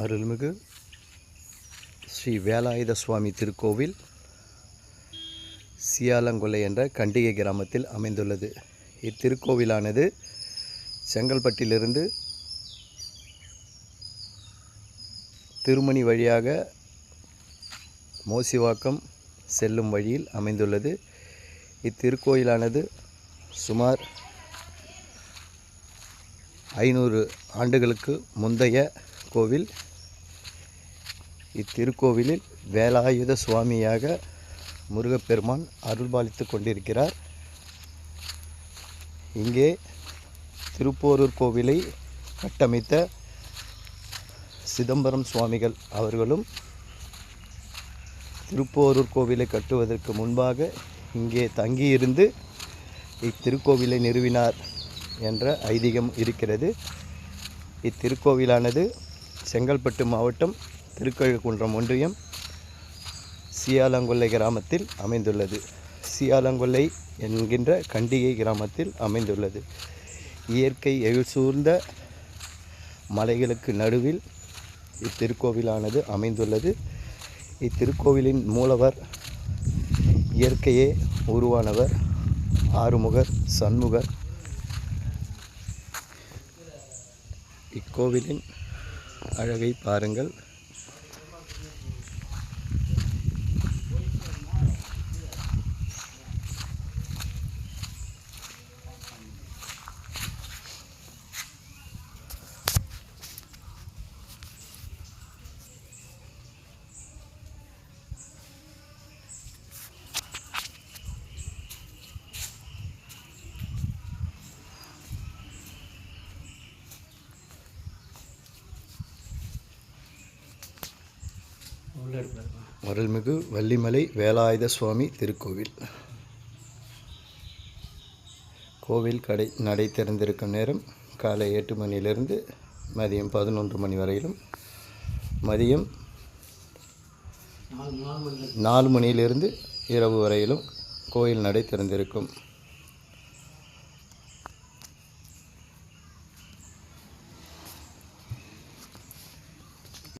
அருள்மிகு ஸ்ரீ வேலாயுத சுவாமி திருக்கோவில் சியாலங்கொல்லை என்ற கண்டிகை கிராமத்தில் அமைந்துள்ளது. இத்திருக்கோவிலானது செங்கல்பட்டிலிருந்து திருமணி வழியாக மோசிவாக்கம் செல்லும் வழியில் அமைந்துள்ளது. இத்திருக்கோயிலானது சுமார் ஐநூறு ஆண்டுகளுக்கு முந்தைய கோவில். இத்திருக்கோவிலில் வேலாயுத சுவாமியாக முருகப்பெருமான் அருள்பாலித்து கொண்டிருக்கிறார். இங்கே திருப்போரூர் கோவிலை கட்டமைத்த சிதம்பரம் சுவாமிகள் அவர்களும் திருப்போரூர் கோவிலை கட்டுவதற்கு முன்பாக இங்கே தங்கியிருந்து இத்திருக்கோவிலை நிறுவினார் என்ற ஐதீகம் இருக்கிறது. இத்திருக்கோவிலானது செங்கல்பட்டு மாவட்டம் திருக்கழுக்குன்றம் ஒன்றியம் சியாலங்கொல்லை கிராமத்தில் அமைந்துள்ளது. சியாலங்கொல்லை என்கின்ற கண்டிகை கிராமத்தில் அமைந்துள்ளது. இயற்கை எழில் சூழ்ந்த மலைகளுக்கு நடுவில் இத்திருக்கோவிலானது அமைந்துள்ளது. இத்திருக்கோவிலின் மூலவர் இயற்கையே உருவானவர். ஆறுமுகர் சண்முகர். இக்கோவிலின் அழகை பாருங்கள். அருள்மிகு வள்ளிமலை வேலாயுத சுவாமி திருக்கோவில். கோவில் கடை நடை திறந்திருக்கும் நேரம் காலை எட்டு மணியிலிருந்து மதியம் பதினொன்று மணி வரையிலும். மதியம் நாலு மணியிலிருந்து இரவு வரையிலும் கோயில் நடை திறந்திருக்கும்.